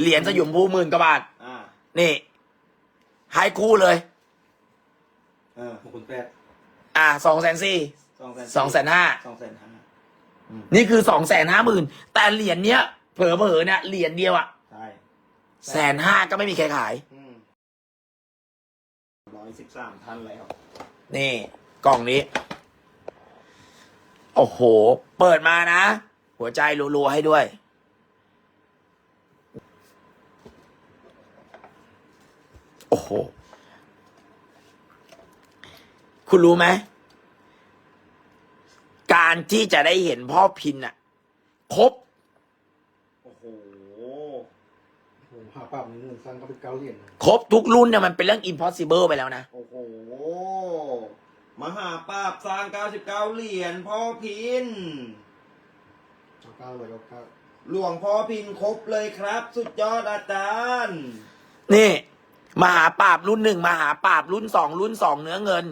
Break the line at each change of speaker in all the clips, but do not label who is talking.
เหรียญสยุมภูหมื่นกว่าบาท
อ่า
นี่ให้คู่เลย
เออ
หกคนแปด
อ่าสองแสนสี่
สองแสน
สองแสนห้า
สองแสนห้า
นี่คือสองแสนห้าหมื่นแต่เหรียญเนี้ยเผลอเผลอๆเนี่ยเหรียญเดียวอะ
ใช่
แสนห้าก็ไม่มีใครขาย
ร้อยสิบสามท่านแล้ว
นี่ กล่องนี้ โอ้โห เปิดมานะ หัวใจรัวๆให้ด้วย โอ้โห คุณรู้ไหม การที่จะได้เห็นพ่อพินอะครบ
โอ้โห
ผมหาปรับเงินสร้างก็เป็นเก้าเหรียญนะ
ครบทุกรุ่นเนี่ยมันเป็นเรื่อง impossible ไปแล้วนะ
โอ้โห มหาปราบสร้าง 99 เหรียญพ่อพิน
เก้าเก้าเลยเก้าเก้า
หลวงพ่อพินครบเลยครับ สุดยอดอาจารย์
นี่ มหาปราบรุ่นหนึ่งมหาปราบรุ่นสองรุ่นสองเนื้อเงิน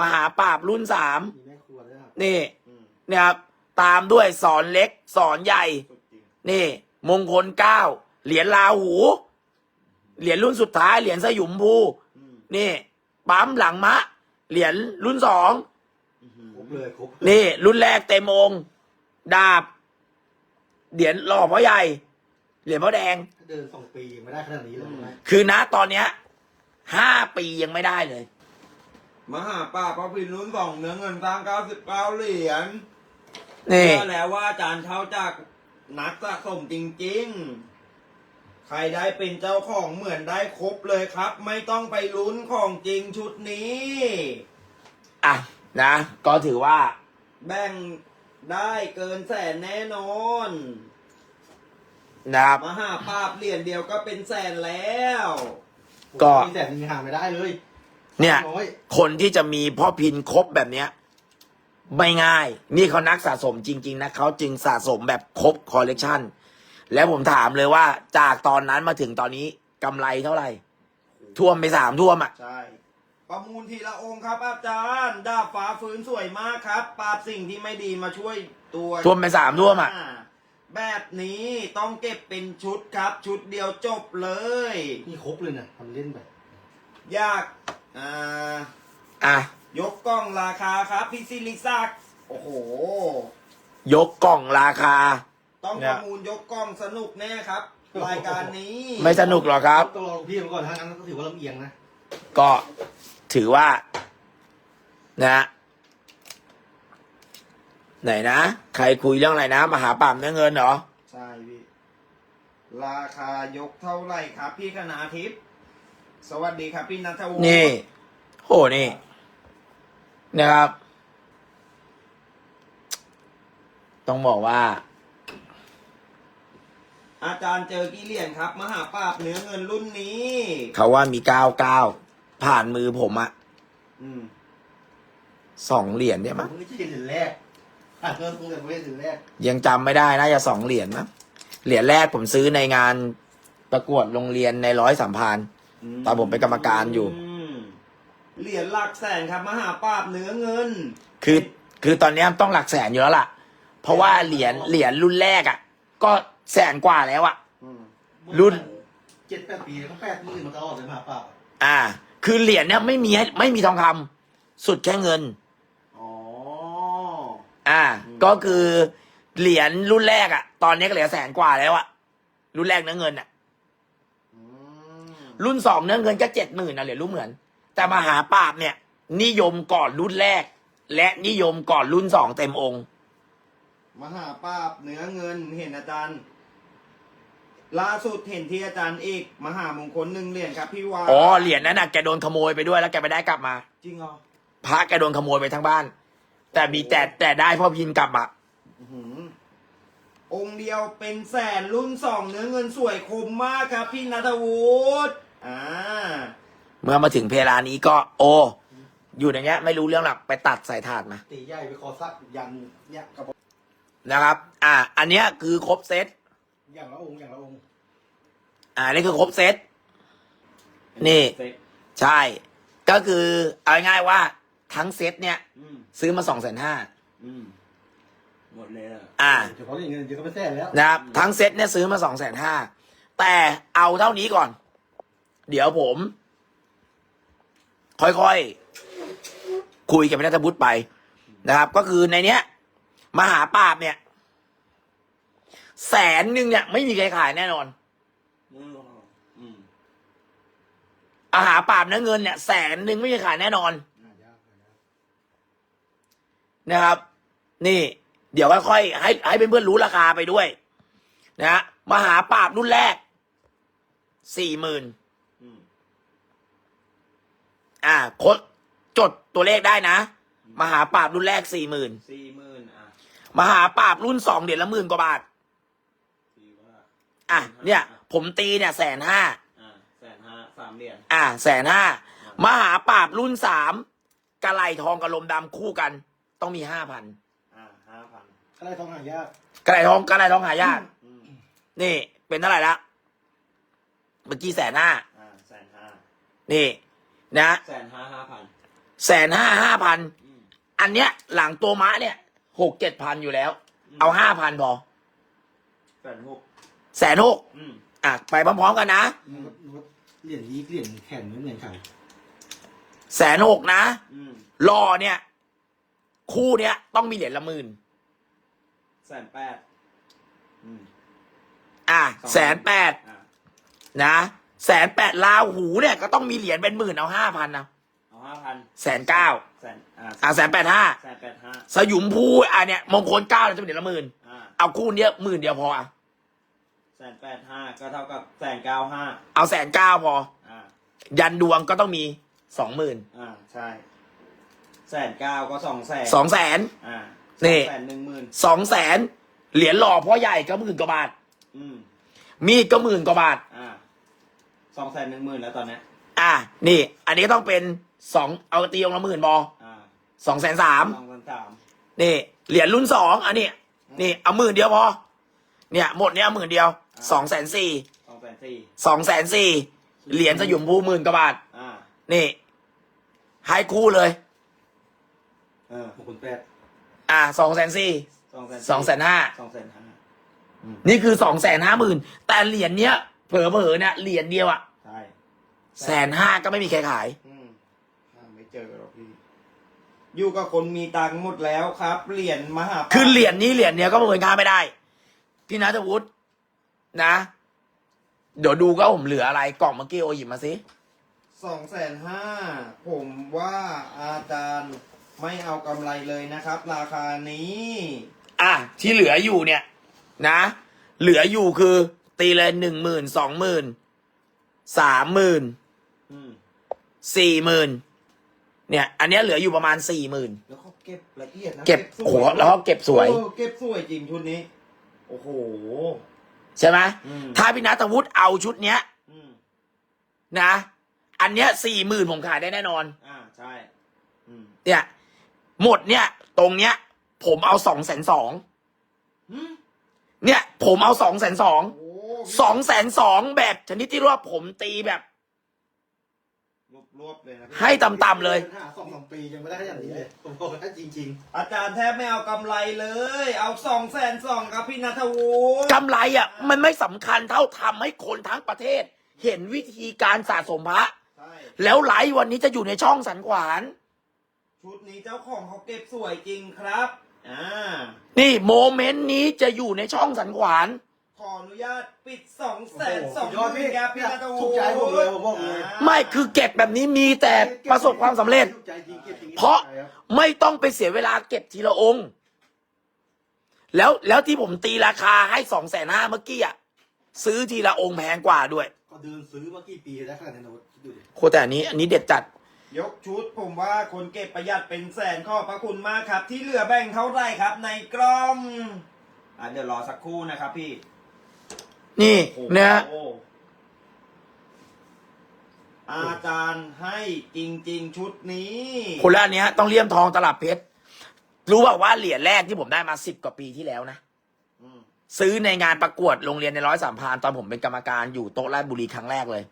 มหาปราบรุ่นสาม
มีแม่ครัวด้วยครับ
นี่
อืม
เนี่ยครับตามด้วยสอนเล็กสอนใหญ่
สุดจริง
นี่ มงคลเก้าเหรียญลาหู เหรียญรุ่นสุดท้ายเหรียญสยุมภู
อืม
นี่ปั๊มหลังมะ เหรียญรุ่นสอง
อื้อหือ
ครบเลยครบ
นี่ รุ่นแรกเต็มองค์ดาบ เหรียญหล่อพ่อใหญ่ เหรียญพ่อแดง
เดินสองปียังไม่ได้ขนาดนี้เลยนะ
คือนะตอนเนี้ยห้าปียังไม่ได้เลย
มหาปราบพ่อพินรุ่นสองเนื้อเงินสร้าง99เหรียญ
นี่
เชื่อแล้วว่าอาจารย์เขาจากนักสะสมจริงๆ ใครได้เป็นเจ้าของเหมือนได้ครบเลยครับ ไม่ต้องไปลุ้นของจริงชุดนี้
อะ นะ ก็ถือว่า
แบ่งได้เกินแสนแน่นอน
นะครับ
มหาภาพเหรียญเดียวก็เป็นแสนแล้ว
ก็
มีแต่ยังหาไม่ได้เลย
เนี่ย
น้อย
คนที่จะมีพ่อพินครบแบบเนี้ยไม่ง่าย นี่เขานักสะสมจริง ๆ นะเขาจึงสะสมแบบครบคอลเลกชันแล้วผมถามเลยว่าจากตอนนั้นมาถึงตอนนี้กำไรเท่าไหร่ ท่วมไปสามท่วมอะ
ใช่ ประมูลทีละองค์ครับ อาจารย์ดาบฟ้าฟื้นสวยมากครับ ปราบสิ่งที่ไม่ดีมาช่วยตัว
ท่วมไปสามท่วมอะ
แบบนี้ต้องเก็บเป็นชุดครับ ชุดเดียวจบเลย
นี่ครบเลยนะทำเล่นไป
ยากอ่า
อะ
ยกกล้องราคาครับพี่ซิลิซักโอ้โห
ยกกล่องราคา
ต้อง
เนี่
ป
ย
ระมูลยกกล้องสนุกแน่ครับ รายการนี้
ไม่สนุกหรอกครับ
ต้องรอพี่มาก่อนถ้างั้นก็ถือว่าลำเอียงนะ
ก็ถือว่า นะ ไหนนะ ใครคุยเรื่องอะไรนะมหาป่ามเนื้อเงินเหรอ
ใช่พี่ ราคายกเท่าไหร่ครับ พี่คณาทิพย์ สวัสดีครับพี่นัทวุฒิ
นี่ โหนี่ นะครับ ต้องบอกว่า
อาจารย์เจอกี่เหรียญครับ มหาปราบเนื้อเงินรุ่นนี้
เขาว่ามีเก้าเก้าผ่านมือผมอะ
อืม
สองเหรียญเนี่ยมั้ง
ไม่ใช่เหรียญแรก อะเริ่มตั้งแต่ไม่ใช่เหรียญแรก
ยังจำไม่ได้น่าจะสองเหรียญมั้งเหรียญแรกผมซื้อในงานประกวดโรงเรียนในร้อยสัมพันธ์ ตอนผมเป็นกรรมการอยู่
มเหรียญหลักแสนครับมหาปราบเนื้อเงิน
คือคือตอนเนี้ยต้องหลักแสนอยู่แล้วล่ะ เพราะว่าเหรียญเหรียญรุ่นแรกอะก็แสนกว่าแล้วอะ
อืม
รุ่น
เจ็ดแปดปีเขาแปดหมื่นมาตลอดเลยมาเปล่า
อ่า คือเหรียญเนี่ยไม่มีให้ไม่มีทองคำสุดแค่เงิน
อ๋อ
อ่า
อืม
ก็คือเหรียญรุ่นแรกอะตอนนี้ก็เหลือแสนกว่าแล้วอะรุ่นแรกเนื้อเงินอะ
อืม
รุ่นสองเนื้อเงินก็เจ็ดหมื่นนะเหรียญรุ่นเหมือน แต่มหาปราบเนี่ย นิยมก่อนรุ่นแรก และนิยมก่อนรุ่นสองเต็มองค์
มหาปราบเนื้อเงินเห็นอาจารย์ล่าสุดเห็นที่อาจารย์เอกมหามงคลหนึ่งเหรียญครับพี่วา
อ๋อเหรียญนั้นน่ะแกโดนขโมยไปด้วยแล้วแกไปได้กลับมา
จริงเหรอ
พระแกโดนขโมยไปทั้งบ้าน แต่มีแต่แต่ได้พ่อพินกลับมา
อื้อหือองค์เดียวเป็นแสนรุ่นสองเนื้อเงินสวยคมมากครับพี่นัทวุฒิอ่า
เมื่อมาถึงเพลานี้ก็ โอ อยู่อย่างเงี้ย ไม่รู้เรื่องหรอกไปตัดใส่ถาดมา
ตีใหญ่ไปคอซักยันเนี่ยกับ
นะครับ อ่า อันเนี้ยคือครบเซต
อย่างละองค์อย่างละองค์
อ่า นี่คือครบเซต นี่
เซ็ต
ใช่ ก็คือเอาง่ายๆว่า ทั้งเซตเนี่ย
อืม
ซื้อมาสองแสนห้า
อืมหมดเลยเหรอ
อ่า
เฉพาะเหรียญเงินเดียวก็ไม่แท้แล้ว
นะครับทั้งเซตเนี่ยซื้อมาสองแสนห้าแต่เอาเท่านี้ก่อน เดี๋ยวผม ค่อยๆ คุยกับพนักบุตรไปนะครับ ก็คือในเนี้ยมหาปราบเนี่ย แสนหนึ่งเนี่ย ไม่มีใครขายแน่นอน
อืมอืม
อาหาปราบเนื้อเงินเนี่ยแสนหนึ่งไม่มีขายแน่นอน
หายากหายาก
นะครับ นี่ เดี๋ยวค่อยๆให้ให้เพื่อนๆรู้ราคาไปด้วยนะฮะมหาปราบรุ่นแรกสี่หมื่น
อืม
อ่าโคดจดตัวเลขได้นะ มหาปราบรุ่นแรกสี่หมื่น
สี่หมื่นอะ
มหาปราบรุ่นสองเดือนละหมื่นกว่าบาท
สี่ว่า
อะเนี่ย ผมตีเนี่ยแสนห้า
อะแสนห้าสามเหรียญ
อ่าแสนห้ามหาปราบรุ่นสามกระไหลทองกับลมดำคู่กัน ต้องมีห้าพัน
อะห้าพัน
อะไรทองหายาก
กระไหลทองกระไหลทองหายาก
อืม
นี่เป็นเท่าไหร่ละเมื่อกี้แสนห้า
อะแสนห้า
นี่นะ
แสนห้าห้าพัน
แสนห้าห้าพัน
อืม
อันเนี้ย หลังตัวมะเนี่ยหกเจ็ดพันอยู่แล้ว เอาห้าพันพอ
แสนหก
แสนหก
อืม
อะไปพร้อมๆกันนะ
นุดนุดเหรียญยีกเหรียญแข็งไม่เหมือนใคร
แสนหกนะ
อืม
รอเนี่ย คู่เนี้ยต้องมีเหรียญละหมื่น
แสนแปดอืม
อะ
สอง
แสนแปด
อะ
นะแสนแปดลาวหูเนี่ยก็ต้องมีเหรียญเป็นหมื่นเอาห้าพันนะ
เอาห้าพัน
แสนเก้า
แสนอะ
อะแสนแปดห้า
แสนแปดห้า
สยุมภูอะเนี่ยมงคลเก้าเนี่ยจะเป็นเหรียญละหมื่น
อะ
เอาคู่เนี้ยหมื่นเดียวพออะ
แสนแปดห้าก็เท่ากับแสนเก้าห้า
เอาแสนเก้าพอ
อะ
ยันดวงก็ต้องมีสองหมื่น
อ่าใช่ แสนเก้าก็สองแสน
สองแสน
อ่า
นี่
แสนหนึ่งหมื่น
สองแสนเหรียญหล่อพ่อใหญ่ก็หมื่นกว่าบาท
อืม
มีดก็หมื่นกว่าบาท
อ่าสองแสนหนึ่งหมื่นแล้วตอนเนี้ย
อะนี่ อันนี้ก็ต้องเป็นสองเอาตีองละหมื่นบอ
อ่า
สองแสนสาม
สองแสนสาม
นี่เหรียญรุ่นสองอันนี้นี่เอาหมื่นเดียวพอเนี่ยหมดเนี่ยหมื่นเดียวสองแสนสี่
สองแสนสี่
สองแสนสี่เหรียญสยุมภูหมื่นกว่าบาท
อ่า
นี่ให้คู่เลย
เออ
มงคลแปด
อะสองแสนสี่
สองแสน
สองแสนห้า
สองแสนห้า
นี่คือสองแสนห้าหมื่นแต่เหรียญเนี้ยเผลอเผลอๆเนี่ยเหรียญเดียวอะ
ใช่
แสนห้าก็ไม่มีใครขาย
อืมหาไม่เจอหรอกพี่อยู่กับคนมีตังค์หมดแล้วครับ เหรียญมหา
คือเหรียญนี้เหรียญเนี้ยก็ประเมินค่าไม่ได้ พี่นัทวุฒินะ เดี๋ยวดูก็ผมเหลืออะไรกล่องเมื่อกี้โอหยิบมาสิ
สองแสนห้าผมว่าอาจารย์ ไม่เอากำไรเลยนะครับ ราคานี้
อะที่เหลืออยู่เนี่ย นะ เหลืออยู่คือตีเลยหนึ่งหมื่นสองหมื่นสามหมื่น
อืม
สี่หมื่นเนี่ย อันเนี้ยเหลืออยู่ประมาณสี่หมื่น
แล้วเขาเก็บละเอียดนะ
เก็บ
สวย
หัวแล้วก็เก็บสวย
เออเก็บสวยจริงชุดนี้ โอ้โห
ใช่ไหม
อืม
ถ้าพี่นัทวุฒิเอาชุดเนี้ย
อืม
นะ อันเนี้ยสี่หมื่นผมขายได้แน่นอน
อ่าใช่ อืม
เนี่ย หมดเนี่ย ตรงเนี้ย ผมเอาสองแสนสอง
หืม
เนี่ย ผมเอาสองแสนสอง
โอ้
สองแสนสองแบบชนิดที่เรียกว่าผมตีแบบ
รวบรวบเลยนะพี่
ให้ต่ำๆเลย
หาสองสามปียังไม่ได้อย่างนี้เลยผมบอกว่าจริง
อาจารย์แทบไม่เอากำไรเลย เอาสองแสนสองครับพี่นัทวุฒิ
กำไรอะ มันไม่สำคัญเท่าทำให้คนทั้งประเทศ เห็นวิธีการสะสมพระ
ใช่
แล้วไลฟ์วันนี้จะอยู่ในช่องสันขวาน
ชุดนี้เจ้าของเขาเก็บสวยจริงครับ อ่า
นี่โมเมนต์นี้จะอยู่ในช่องสันขวาน
ขออนุญาตปิดสอง
ๆ
แสนสอง
โโหยอดพี่
ครับพี่นัทวุฒิ
ถูกใจผมเลยผมบอกเลยา
ไม่คือเก็บแบบนี้มีแต่ประสบความสำเร็จ
ถูกใจจริงก็บจง
เพราะ
ถูกใจคบ
ไม่ต้องไปเสียเวลาเก็บทีละองค์ แล้วแล้วที่ผมตีราคาให้สองแสนห้าเมื่อกี้อะซื้อทีละองค์แพงกว่าด้วย
ก็เดินซื้อมากี่ปีแล้วขนาดนั้นนะดูดิ
โคแต่อันนี้ อันนี้เด็ดจัด
ยกชุดผมว่าคนเก็บประหยัดเป็นแสนขอบพระคุณมากครับ ที่เหลือแบ่งเท่าไหร่ครับ ในกล้องอะเดี๋ยวรอสักครู่นะครับพี่
นี่
โอ้โห
นะฮะ
อาจารย์ให้จริง ๆ ชุดนี้
คนละอันเนี้ยต้องเลี่ยมทองตลับเพชรรู้ป่าว่าเหรียญแรกที่ผมได้มาสิบกว่าปีที่แล้วนะ
อืม
ซื้อในงานประกวดโรงเรียนในร้อยสามพรานตอนผมเป็นกรรมการอยู่โต๊ะราชบุรีครั้งแรกเลย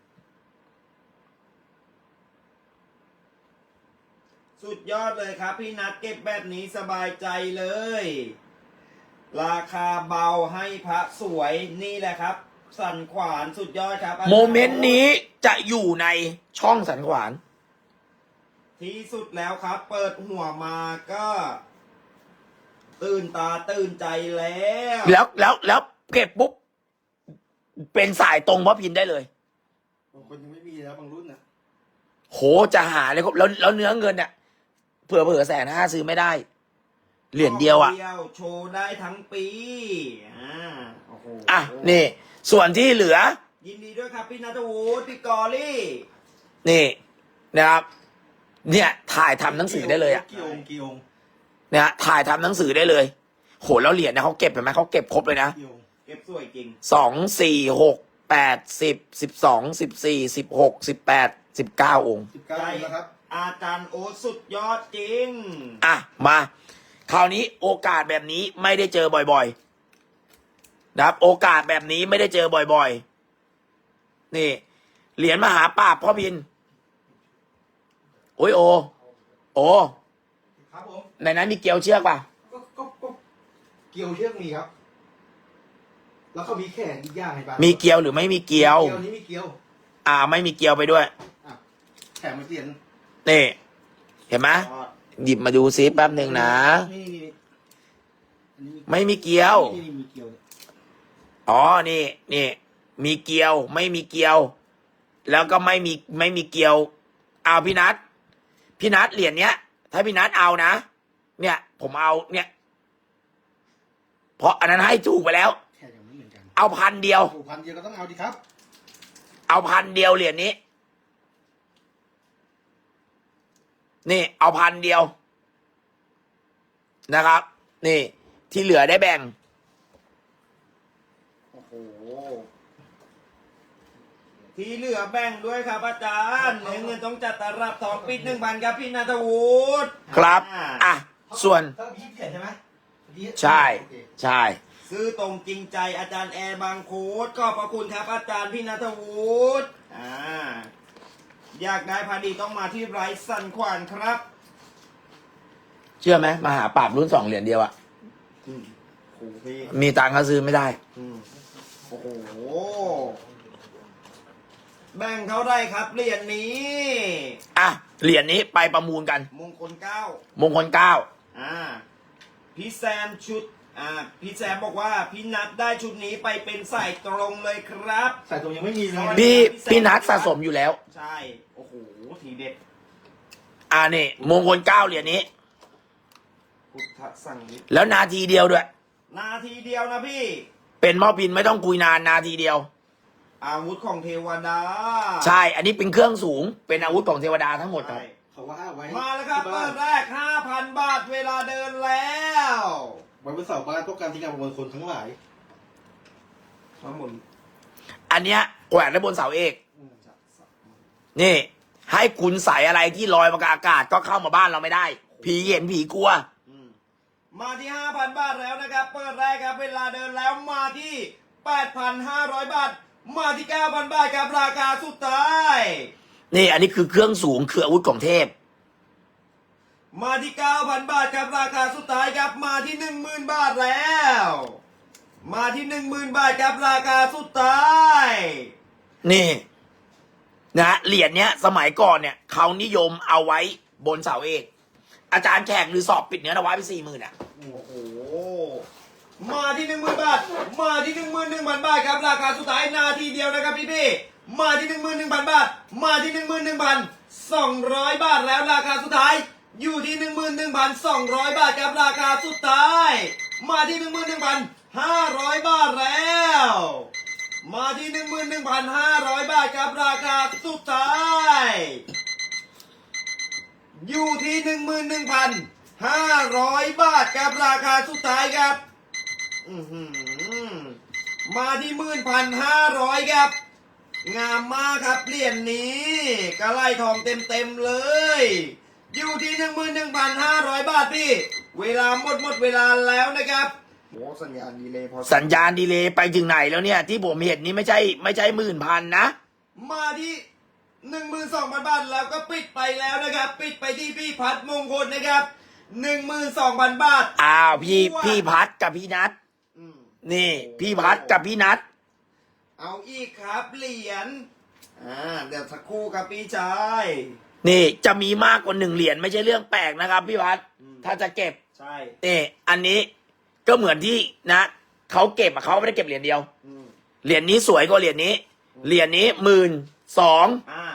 สุดยอดเลยครับ พี่นัดเก็บแบบนี้สบายใจเลย ราคาเบาให้พระสวยนี่แหละครับ สันขวานสุดยอดครับอาจารย์
โมเมนต์นี้จะอยู่ในช่องสันขวาน
ที่สุดแล้วครับ เปิดหัวมาก็ ตื่นตาตื่นใจแล้ว
แล้วแล้วแล้วเก็บปุ๊บ เป็นสายตรงพ่อพินได้เลย
บางคนยังไม่มีแล้วบางรุ่นนะ
โหจะหาเลยครับแล้วแล้วเนื้อเงินเนี่ยเผื่อเผื่อแสนห้าซื้อไม่ได้ เหรียญเดียวอะ
เดียวโชว์ได้ทั้งปีอ่าโอ้โห
อะ นี่ ส่วนที่เหลือ
ยินดีด้วยครับพี่นัทวุฒิพี่กอลี่
นี่นะครับ เนี่ย ถ่ายทำหนังสือได้เลยอะ
กี่องค์กี่องค์
เนี่ยถ่ายทำหนังสือได้เลย โหแล้วเหรียญเนี่ยเขาเก็บเห็นไหมเขาเก็บครบเลยนะ
กี่องค์
เก็บสวยจริง
สองสี่หกแปดสิบสิบสองสิบสี่สิบหกสิบแปดสิบเก้าองค์
สิบเก้าองค์แล้วครับ
อาจารย์โอตสุดยอดจริง
อะมาคราวนี้โอกาสแบบนี้ไม่ได้เจอบ่อยๆนะครับ โอกาสแบบนี้ไม่ได้เจอบ่อยๆ นี่ เหรียญมหาปราบพ่อพินโอ้ยโอ โอ
ครับผม
ในนั้นมีเกลียวเชือกป่ะ
ก็ก็ก็เกี่ยวเชือกมีครับ แล้วเขามีแขนอีกอย่างไงบ้าง
มีเกลียวหรือไม่มีเกลียว
เกี่ยวนี้มีเกี่ยว
อ่า ไม่มีเกลียวไปด้วย
อะแขนมันเปลี่ยน
นี่ เห็นไหมหยิบมาดูซิแป๊บหนึ่งนะ
นี่นี่อันนี้
ไม่มีเกลียว
นี่นี่มีเกี่ยว
อ๋อ นี่ นี่ มีเกลียว ไม่มีเกลียว แล้วก็ไม่มี ไม่มีเกลียว เอาพี่นัท พี่นัทเหรียญเนี้ย ถ้าพี่นัทเอานะ เนี่ย ผมเอา เนี่ย เพราะอันนั้นให้ถูกไปแล้ว
แขนยังไม่เหมือนกัน
เอาพันเดียว
โอ้พันเดียวก็ต้องเอาดีครับ
เอาพันเดียวเหรียญนี้ นี่เอาพันเดียว นะครับ นี่ ที่เหลือได้แบ่ง
โอ้โห ที่เหลือแบ่งด้วยครับอาจารย์เนื้อเงินต้องจัดตารับทองปิดหนึ่งพันครับพี่นัทวุฒิ
ครับ
อ่า
อะส่วน
ถ้าพี่เขียนใช่ไหมเมื่อกี้
ใช่
โอเค
ใช่
ซื้อตรงจริงใจอาจารย์แอร์บางโคดขอบพระคุณครับอาจารย์พี่นัทวุฒิอ่า อยากได้พาดีต้องมาที่ไรสันขวานครับ
เชื่อไหมมาหาปราบรุ่นสองเหรียญเดียวอะ
อืมโอ้โหพี่
มีตังค์ก็ซื้อไม่ได้
อืมโอ้โหแบ่งเท่าไรครับเหรียญนี้
อะ เหรียญนี้ไปประมูลกัน
มงคลเก้า
มงคลเก้า
อ่าพี่แซมชุด อ่าพี่แซมบอกว่าพี่นัดได้ชุดนี้ไปเป็นสายตรงเลยครับ
ใส่ตัวยังไม่มีเลย
พี่พี่นัดสะสมอยู่แล้ว
ใช่โอ้โหทีเด็ด
อ่านี่มงคลเก้าเหรียญนี้
พุทธสั่งนิด
แล้วนาทีเดียวด้วย
นาทีเดียวนะพี่
เป็นมอพินไม่ต้องคุยนานนาทีเดียว
อาวุธของเทวดา
ใช่ อันนี้เป็นเครื่องสูง เป็นอาวุธของเทวดาทั้งหมดครับ
ใช่
เขาว่าไว้
มาแล้วครับ
ที่
เปิ
บ้าน
ดแรก 5,000 บาทเวลาเดินแล้ว
ไว้บนเสาบ้านพวกการที่งานมงคลทั้งหลาย
ทั้งหมด
อันเนี้ยแขวนไว้บนเสาเอก นี่ ให้คุณใส่อะไรที่ลอยมากับอากาศก็เข้ามาบ้านเราไม่ได้ ผีเห็นผีกลัว
อืมมาที่ 5,000 บาทแล้วนะครับเปิดแรกครับเวลาเดินแล้วมาที่ 8,500 บาท มาที่ 9,000 บาทครับราคาสุดท้าย
นี่ อันนี้คือเครื่องสูงคืออาวุธของเทพ
มาที่ 9,000 บาทครับราคาสุดท้ายครับมาที่ 10,000 บาทแล้ว มาที่ 10,000 บาทครับราคาสุดท้าย
นี่ นะเหรียญเนี้ย สมัยก่อนเนี่ยเขานิยมเอาไว้บนเสาเอก อาจารย์แขกหรือสอบปิดเนื้อเอาไว้ไปสี่หมื่นอะ
โอ้โห มาที่หนึ่งหมื่นบาท มาที่หนึ่งหมื่นหนึ่งพันบาทครับราคาสุดท้ายนาทีเดียวนะครับพี่พี่ๆมาที่หนึ่งหมื่นหนึ่งพันบาท มาที่หนึ่งหมื่นหนึ่งพันสองร้อยบาทแล้วราคาสุดท้าย อยู่ที่หนึ่งหมื่นหนึ่งพันสองร้อยบาทครับราคาสุดท้าย มาที่หนึ่งหมื่นหนึ่งพันห้าร้อยบาทแล้ว มาที่หนึ่งหมื่นหนึ่งพันห้าร้อยบาทครับราคาสุดท้าย อยู่ที่หนึ่งหมื่นหนึ่งพันห้าร้อยบาทครับราคาสุดท้ายครับมาที่หมื่นพันห้าร้อยครับ งามมากครับเหรียญนี้กระไลทองเต็มเต็มๆเลย อยู่ที่หนึ่งหมื่นหนึ่งพันห้าร้อยบาทพี่ เวลาหมดหมดเวลาแล้วนะครับโอ้สัญญาณดีเลยพอ
สัญญาณดีเลย์ไปถึงไหนแล้วเนี่ย ที่ผมเห็นนี่ไม่ใช่ไม่ใช่หมื่นพันนะ
มาที่หนึ่งหมื่นสองพันบาทแล้วก็ปิดไปแล้วนะครับ ปิดไปที่พี่พัดมงคลนะครับหนึ่งหมื่นสองพันบาท
อ้าวพี่พี่พัดกับพี่นัท
อืม
นี่ พี่พัดกับพี่นัท
เอาอีกครับเหรียญอ่าเดี๋ยวสักครู่ครับพี่ชาย
นี่จะมีมากกว่าหนึ่งเหรียญไม่ใช่เรื่องแปลกนะครับพี่วัด
อืม
ถ้าจะเก็บ
ใช่
นี่อันนี้ก็เหมือนที่นะเขาเก็บอะเขาไม่ได้เก็บเหรียญเดียว
อืม
เหรียญนี้สวยกว่าเหรียญนี้ เหรียญนี้หมื่นสอง
อ่า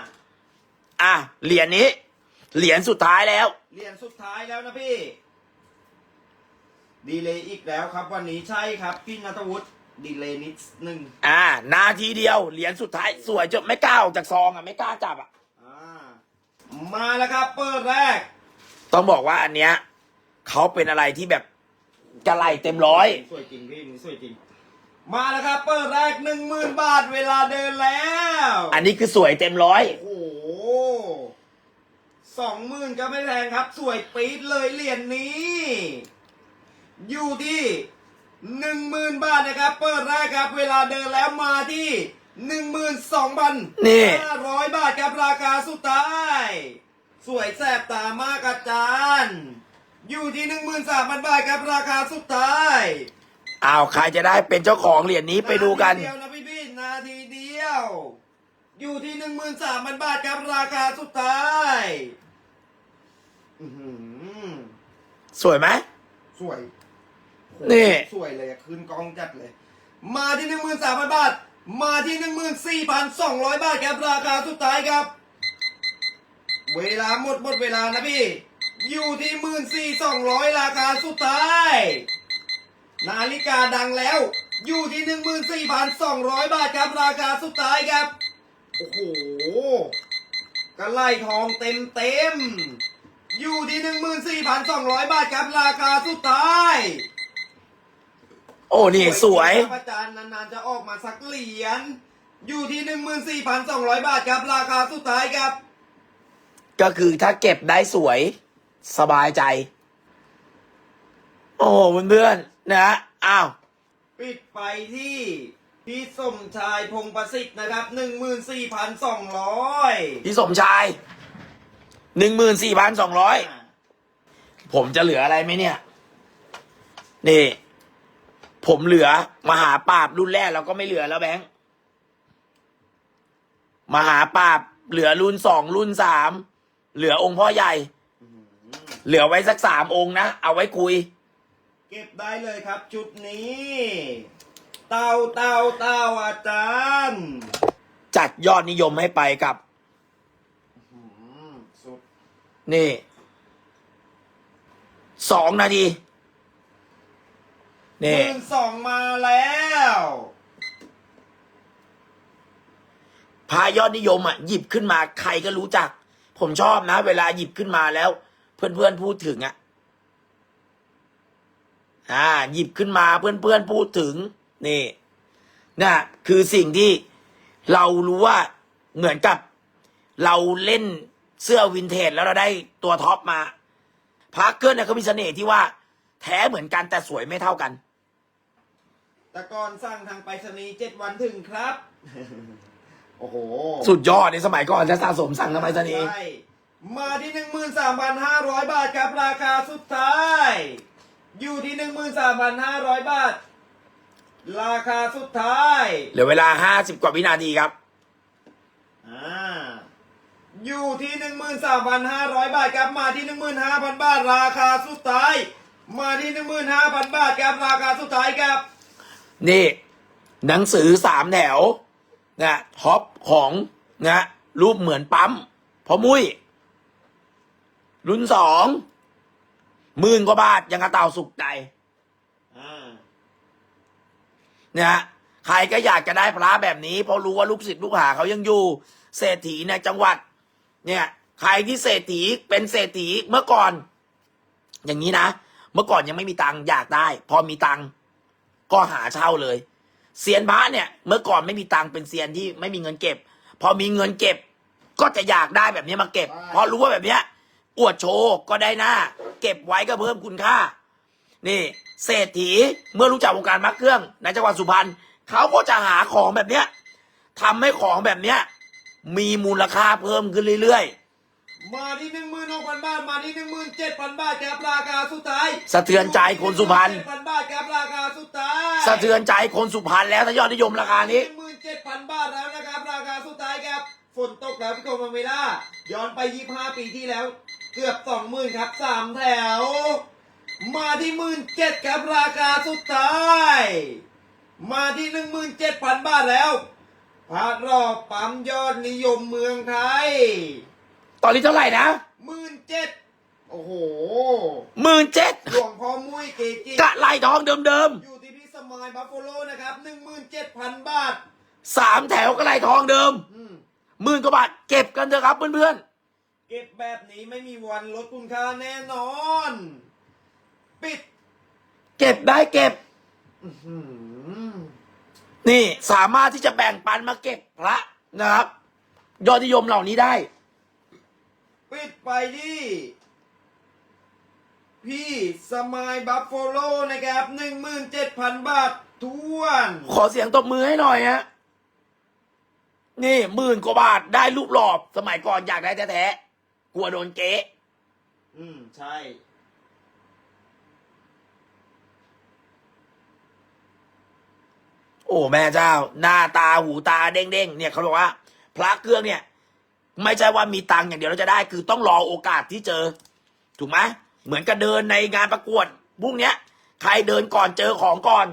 อะเหรียญนี้ เหรียญสุดท้ายแล้ว
เหรียญสุดท้ายแล้วนะพี่ ดีเลยอีกแล้วครับ วันนี้ใช่ครับ พี่นัทวุฒิดีเลยนิดหนึ่ง
อ่า นาทีเดียว เหรียญสุดท้ายสวยจนไม่กล้าออกจากซองอะไม่กล้าจับอะ
อ่า มาแล้วครับ เปิดแรก
ต้องบอกว่าอันเนี้ยเขาเป็นอะไรที่แบบกระไหลเต็มร้อย
สวยจริงพี่มันสวยจริง มาแล้วครับ เปิดแรกหนึ่งหมื่นบาทเวลาเดินแล้ว
อันนี้คือสวยเต็มร้อย
โอ้โหสองหมื่นก็ไม่แพงครับ สวยปี๊ดเลยเหรียญนี้ อยู่ที่หนึ่งหมื่นบาทนะครับ เปิดแรกครับ เวลาเดินแล้วมาที่ หนึ่งหมื่นสองพัน
นี่
ห้าร้อยบาทครับราคาสุดท้าย สวยแสบตามากอาจารย์ อยู่ที่หนึ่งหมื่นสามพันบาทครับราคาสุดท้าย
อ้าวใครจะได้เป็นเจ้าของเหรียญนี้ไปดูกัน
นาทีเดียวนะพี่พี่นาทีเดียว อยู่ที่หนึ่งหมื่นสามพันบาทครับราคาสุดท้ายอื้อหือ
สวยไหม
สวย
นี่
สวยเลยอะคืนกองจัดเลย มาที่หนึ่งหมื่นสามพันบาท มาที่หนึ่งหมื่นสี่พันสองร้อยบาทครับราคาสุดท้ายครับ เวลาหมดหมดเวลานะพี่ อยู่ที่หมื่นสี่สองร้อยราคาสุดท้าย นาฬิกาดังแล้ว อยู่ที่หนึ่งหมื่นสี่พันสองร้อยบาทครับราคาสุดท้ายครับ โอ้โหกระไลทองเต็มเต็มอยู่ที่หนึ่งหมื่นสี่พันสองร้อยบาทครับราคาสุดท้าย
โอ้นี่สวย
จริงครับอาจารย์นานๆจะออกมาสักเหรียญอยู่ที่หนึ่งหมื่นสี่พันสองร้อยบาทครับราคาสุดท้ายครับ
ก็คือถ้าเก็บได้สวย สบายใจ โอ้เพื่อนๆนะอ้าว
ปิดไปที่พี่สมชายพงประสิทธิ์นะครับหนึ่งหมื่นสี่พันสองร้อย
พี่สมชายหนึ่งหมื่นสี่พันสองร้อยผมจะเหลืออะไรไหมเนี่ย นี่ ผมเหลือ มหาปราบรุ่นแรกเราก็ไม่เหลือแล้วแบงค์มหาปราบเหลือรุ่นสองรุ่นสามเหลือองค์พ่อใหญ่ เหลือไว้สักสามองค์นะเอาไว้คุย
เก็บได้เลยครับชุดนี้ เต้าเต้าเต้าอาจารย์
จัดยอดนิยมให้ไปกับ
อืมสุด
นี่สองนาที
ห
นี่
มื่นสองมาแล้ว
พายอดนิยมอะหยิบขึ้นมาใครก็รู้จัก ผมชอบนะ เวลาหยิบขึ้นมาแล้ว เพื่อนๆพูดถึงอะอ่า หยิบขึ้นมาเพื่อนๆพูดถึง นี่นะคือสิ่งที่เรารู้ว่าเหมือนกับ เราเล่นเสื้อวินเทจแล้วเราได้ตัวท็อปมาพาร์คเกิลเนี่ยเขามีเสน่ห์ที่ว่า แท้เหมือนกันแต่สวยไม่เท่ากัน
แต่ก่อนสั่งทางไปรษณีย์เจ็ดวันถึงครับ โอ้โห
สุดยอดในสมัยก่อนจะสะสมสั่งทำไมสนีย์
ใช่มาที่หนึ่งหมื่นสามพันห้าร้อยบาทครับราคาสุดท้าย อยู่ที่หนึ่งหมื่นสามพันห้าร้อยบาท ราคาสุดท้าย
เหลือเวลาห้าสิบกว่าวินาทีครับ
อ่า อยู่ที่หนึ่งหมื่นสามพันห้าร้อยบาทครับมาที่หนึ่งหมื่นห้าพันบาท ราคาสุดท้าย มาที่หนึ่งหมื่นห้าพันบาทครับราคาสุดท้ายครับ
นี่ หนังสือสามแถวนะท็อปของนะรูปเหมือนปั๊มพอมุ้ย รุ่นสองหมื่นกว่าบาท ยังกระเต่าสุกใจ
อ่า
นะฮะใครก็อยากจะได้พระแบบนี้ เพราะรู้ว่าลูกศิษย์ลูกหาเขายังอยู่ เศรษฐีในจังหวัด เนี่ย ใครที่เศรษฐีเป็นเศรษฐีเมื่อก่อน อย่างนี้นะ เมื่อก่อนยังไม่มีตังค์อยากได้ พอมีตังค์ ก็หาเช่าเลยเซียนพระเนี่ย เมื่อก่อนไม่มีตังค์เป็นเซียนที่ไม่มีเงินเก็บ พอมีเงินเก็บ ก็จะอยากได้แบบนี้มาเก็บเพราะรู้ว่าแบบเนี้ยอวดโชว์ก็ได้หน้า เก็บไว้ก็เพิ่มคุณค่า นี่ เศรษฐีเมื่อรู้จักวงการมักเครื่อง ในจังหวัดสุพรรณเขาก็จะหาของแบบเนี้ยทำให้ของแบบเนี้ยมีมูลค่าเพิ่มขึ้นเรื่อย
มาที่หนึ่งหมื่นหกพันบาท มาที่หนึ่งหมื่นเจ็ดพันบาทครับราคาสุดท้าย
สะเทือนใจคนสุพรรณ
พันบาทครับราคาสุดท้าย
สะเทือนใจคนสุพรรณแล้วถ้ายอดนิยมราคานี้
หนึ่งหมื่นเจ็ดพันบาทแล้วนะครับราคาสุดท้ายครับ ฝนตกแล้วพี่กรมเวลาย้อนไปยี่ห้าปีที่แล้ว เกือบสองหมื่นครับสามแถว มาที่หมื่นเจ็ดครับราคาสุดท้าย มาที่หนึ่งหมื่นเจ็ดพันบาทแล้ว พระรอบปั๊มยอดนิยมเมืองไทย
ตอนนี้เท่าไหร่นะ
หมื่นเจ็ดโอ้โห
หมื่นเจ็ด
หลวงพ่อมุ้ยเกจิ
กะไล่ทองเดิม
อยู่ที่พี่สมายบัฟฟาโลนะครับหนึ่งหมื่นเจ็ดพันบาท
ๆสามแถวกะไล่ทองเดิม
อืม
หมื่นกว่าบาทเก็บกันเถอะครับเพื่อน
เก็บแบบนี้ไม่มีวันลดคุณค่าแน่นอน ปิด
ๆเก็บได้เก็บ
อื้อหือ
นี่สามารถที่จะแบ่งปันมาเก็บพระนะครับ ยอดนิยมเหล่านี้ได้
ปิดไปที่ พี่สมายบัฟฟาโลนะครับหนึ่งหมื่นเจ็ดพันบาททวน
ขอเสียงตบมือให้หน่อยฮะนี่หมื่นกว่าบาทได้รูปหลอบสมัยก่อนอยากได้แท้ๆกลัวโดนเก๊
อืม ใช่
โอ้แม่เจ้า หน้าตาหูตาเด้งๆเนี่ยเขาบอกว่า พระเครื่องเนี่ย ไม่ใช่ว่ามีตังค์อย่างเดียวเราจะได้ คือต้องรอโอกาสที่เจอ ถูกไหมเหมือนกับเดินในงานประกวดพวกเนี้ยใครเดินก่อนเจอของก่อน